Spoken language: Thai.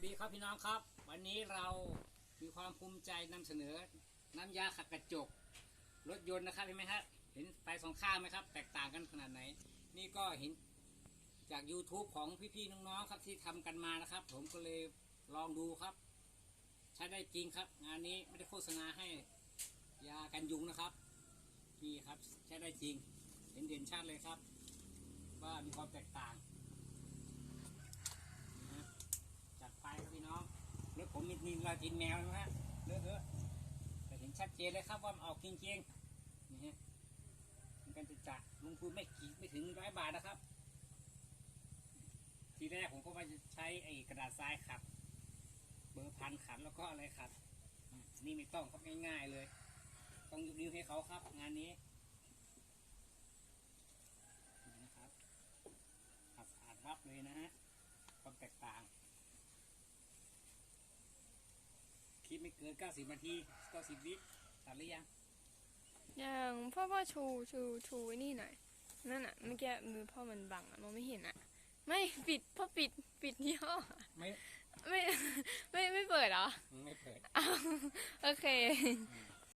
วัสดีครับพี่น้องครับ วันนี้เรามีความภูมิใจนำเสนอ น้ำยาขัดกระจก รถยนต์นะครับเห็นไหมครับเห็นไฟสองข้างไหมครับ แตกต่างกันขนาดไหน นี่ก็เห็นจาก YouTube ของพี่ๆน้องๆครับที่ทำกันมานะครับ ผมก็เลยลองดูครับ ใช้ได้จริงครับ งานนี้ไม่ได้โฆษณาให้ยากันยุงนะครับนี่ครับใช้ได้จริง เห็นเด่นชัดเลยครับ ว่ามีความแตกต่าง จัดไปครับพี่น้องรถผ มีมีรอยกินแมวนะฮะเลอะเทอะแต่เห็นชัดเจนเลยครับว่ามันออกจริงๆนี่ฮะมันกันจะจัดลงทุนไม่กี่ไม่ถึงร้อยบาทนะครับ ทีแรกผมก็ว่าใช้ไอ้กระดาษทรายขัด เบอร์พันขัดแล้วก็อะไรขัด นี่ไม่ต้องครับง่ายๆเลย ต้องยกนิ้วให้เขาครับ งานนี้นะครับขัดสะอาดรับเลยนะฮะความแตกต่าง คลิปไม่เกิน90นาที90วิตัดหรือยังอย่างพ่อพ่อชูชูชูไอ้นี่หน่อยนั่นอะเมื่อกี้มือพ่อมันบังอะมองไม่เห็นอะ ไม่ปิดพ่อปิดปิดยี่ห้อไม่ไม่ไม่ไม่เปิดเหรอไม่เปิดอ้าวโอเคอื